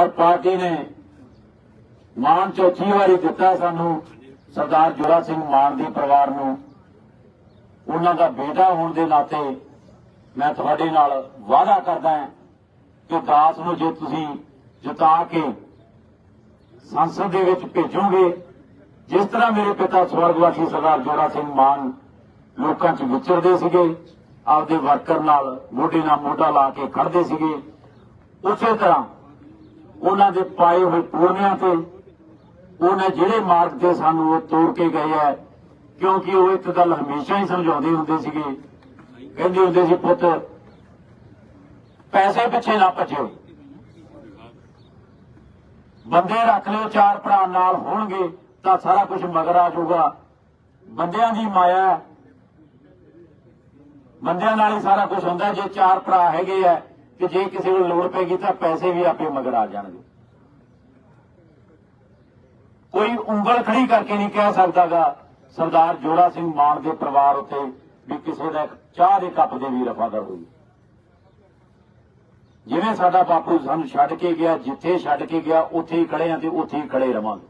ਔਰ ਪਾਰਟੀ ਨੇ ਮਾਨ ਚੌਥੀ ਵਾਰੀ ਦਿੱਤਾ ਸਾਨੂੰ ਸਰਦਾਰ ਜੋਰਾ ਸਿੰਘ ਮਾਨ ਦੇ ਪਰਿਵਾਰ ਨੂੰ। ਉਹਨਾਂ ਦਾ ਬੇਟਾ ਹੋਣ ਦੇ ਨਾਤੇ ਮੈਂ ਤੁਹਾਡੇ ਨਾਲ ਵਾਅਦਾ ਕਰਦਾ ਹਾਂ ਕਿ ਦਾਸ ਨੂੰ ਜੇ ਤੁਸੀਂ ਜਿਤਾ ਕੇ ਸੰਸਦ ਦੇ ਵਿੱਚ ਭੇਜੋਗੇ, ਜਿਸ ਤਰ੍ਹਾਂ ਮੇਰੇ ਪਿਤਾ ਸਵਰਗਵਾਸੀ ਸਰਦਾਰ ਜੋਰਾ ਸਿੰਘ ਮਾਨ ਲੋਕਾਂ 'ਚ ਵਿਚਰਦੇ ਸੀਗੇ, ਆਪਦੇ ਵਰਕਰ ਨਾਲ ਮੋਢੇ ਨਾਲ ਮੋਢਾ ਲਾ ਕੇ ਖੜਦੇ ਸੀਗੇ, ਉਸੇ ਤਰ੍ਹਾਂ ਉਹਨਾਂ ਦੇ ਪਾਏ ਹੋਏ ਪੂਰਨਿਆਂ ਤੇ, ਉਹਨੇ ਜਿਹੜੇ ਮਾਰਗ ਤੇ ਸਾਨੂੰ ਉਹ ਤੋੜ ਕੇ ਗਏ ਹੈ ਕਿਉਂਕਿ ਉਹ ਇੱਕ ਗੱਲ ਹਮੇਸ਼ਾ ਹੀ ਸਮਝਾਉਂਦੇ ਹੁੰਦੇ ਸੀਗੇ। ਕਹਿੰਦੇ ਹੁੰਦੇ ਸੀ, ਪੁੱਤ, ਪੈਸੇ ਪਿੱਛੇ ਨਾ ਭੱਜਿਓ। ਬੰਦੇ ਰੱਖ ਲਿਓ, ਚਾਰ ਭਰਾ ਨਾਲ ਹੋਣਗੇ ਤਾਂ ਸਾਰਾ ਕੁਝ ਮਗਰ ਆ ਜਾਊਗਾ। ਬੰਦਿਆਂ ਦੀ ਮਾਇਆ, ਬੰਦਿਆਂ ਨਾਲ ਹੀ ਸਾਰਾ ਕੁਝ ਹੁੰਦਾ, ਜੇ ਚਾਰ ਭਰਾ ਹੈਗੇ ਆ ਕਿ ਜੇ ਕਿਸੇ ਨੂੰ ਲੋੜ ਪੈਗੀ ਤਾਂ ਪੈਸੇ ਵੀ ਆਪੇ ਮਗਰ ਆ ਜਾਣਗੇ। ਕੋਈ ਉਂਗਲ ਖੜੀ ਕਰਕੇ ਨਹੀਂ ਕਹਿ ਸਕਦਾਗਾ, ਸਰਦਾਰ ਜੋੜਾ ਸਿੰਘ ਮਾਨ ਦੇ ਪਰਿਵਾਰ ਉੱਤੇ ਵੀ ਕਿਸੇ ਦਾ ਚਾਹ ਦੇ ਕੱਪ ਦੇ ਵੀ ਰਫਾਦਰ ਹੋਈ ਜਿਵੇਂ ਸਾਡਾ ਬਾਪੂ ਸਾਨੂੰ ਛੱਡ ਕੇ ਗਿਆ, ਜਿੱਥੇ ਛੱਡ ਕੇ ਗਿਆ, ਉੱਥੇ ਹੀ ਖੜੇ ਆਂ ਤੇ ਉੱਥੇ ਹੀ ਖੜੇ ਰਵਾਂਗੇ।